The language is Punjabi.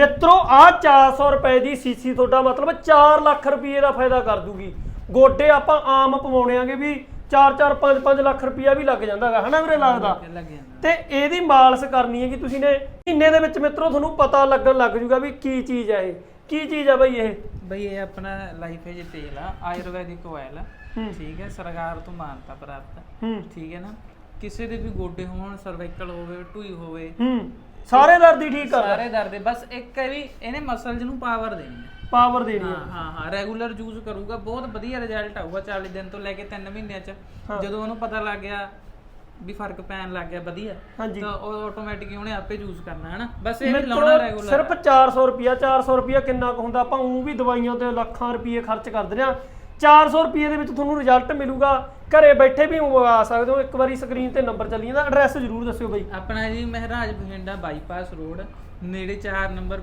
ਮਿੱਤਰੋ ਆ 400 ਰੁਪਏ ਦੀ ਸੀਸੀ ਤੁਹਾਡਾ ਮਤਲਬ 4 ਲੱਖ ਰੁਪਏ ਦਾ ਫਾਇਦਾ ਕਰ ਦੂਗੀ। ਗੋਡੇ ਆਪਾਂ ਆਮ ਪਵਾਉਣੇ ਆਂਗੇ ਵੀ 4-4 5-5 ਲੱਖ ਰੁਪਇਆ ਵੀ ਲੱਗ ਜਾਂਦਾ ਹੈਗਾ ਹਨਾ ਵੀਰੇ ਲੱਗਦਾ? ਤੇ ਇਹਦੀ ਮਾਲਸ਼ ਕਰਨੀ ਹੈ ਕਿ ਤੁਸੀਂ ਨੇ ਮਹੀਨੇ ਦੇ ਵਿੱਚ ਮਿੱਤਰੋ ਤੁਹਾਨੂੰ ਪਤਾ ਲੱਗਣ ਲੱਗ ਜੂਗਾ ਵੀ ਕੀ ਚੀਜ਼ ਹੈ ਇਹ। ਕੀ ਚੀਜ਼ ਹੈ ਬਈ ਇਹ? ਬਈ ਇਹ ਆਪਣਾ ਲਾਈਫ ਹੈ ਜੀ ਤੇਲ ਆ ਆਯੁਰਵੈਦਿਕ ਆਇਲ ਆ। ਠੀਕ ਹੈ ਸਰਕਾਰ ਤੋਂ ਮਾਨਤਾ ਪ੍ਰਾਪਤ। ਠੀਕ ਹੈ ਨਾ? ਕਿਸੇ ਦੇ ਵੀ ਗੋਡੇ ਹੋਣ ਸਰਵਾਈਕਲ ਹੋਵੇ ਢੂਈ ਹੋਵੇ ਸਾਰੇ ਦਰਦ ਹੀ ਠੀਕ ਕਰਦਾ। ਸਾਰੇ ਦਰਦ ਬਸ ਇੱਕ ਹੈ ਵੀ ਇਹਨੇ ਮਸਲਸ ਨੂੰ ਪਾਵਰ ਦੇਣੀ ਹੈ। ਪਾਵਰ ਦੇਣੀ ਹਾਂ। ਹੈ ਹਾਂ ਹਾਂ ਰੈਗੂਲਰ ਯੂਜ਼ ਕਰੂਗਾ। ਬਹੁਤ ਵਧੀਆ ਰਿਜ਼ਲਟ ਆਊਗਾ 40 ਦਿਨ ਤੋਂ ਲੈ ਕੇ 3 ਮਹੀਨਿਆਂ ਚ। ਜਦੋਂ ਉਹਨੂੰ ਪਤਾ ਲੱਗ ਗਿਆ ਵੀ ਫ਼ਰਕ ਪੈਣ ਲੱਗ ਗਿਆ ਵਧੀਆ ਹਾਂਜੀ। ਤਾਂ ਉਹ ਆਟੋਮੈਟਿਕ ਉਹਨੇ ਆਪੇ ਯੂਜ਼ ਕਰਨਾ ਹੈ ਨਾ ਬਸ ਇਹ ਵੀ ਲਾਉਣਾ ਰੈਗੂਲਰ ਸਿਰਫ 400 ਰੁਪਿਆ 400 ਰੁਪਿਆ ਕਿੰਨਾ ਕੁ ਹੁੰਦਾ? ਆਪਾਂ ਉਹ ਵੀ ਦਵਾਈਆਂ ਤੇ ਲੱਖਾਂ ਰੁਪਏ ਖਰਚ ਕਰਦੇ ਆ 400 ਰੁਪਏ ਦੇ ਵਿੱਚ ਤੁਹਾਨੂੰ ਰਿਜ਼ਲਟ ਮਿਲੂਗਾ। ਘਰੇ ਬੈਠੇ ਵੀ ਮੰਗਵਾ ਸਕਦੇ ਹੋ, ਇੱਕ ਵਾਰੀ ਸਕਰੀਨ ਤੇ ਨੰਬਰ ਚੱਲੀ ਜਾਂਦਾ ਐਡਰੈਸ ਜ਼ਰੂਰ ਦੱਸਿਓ ਬਈ। ਆਪਣਾ ਜੀ ਮਹਿਰਾਜ ਬਠਿੰਡਾ ਬਾਈਪਾਸ ਰੋਡ ਨੇੜੇ 4 ਨੰਬਰ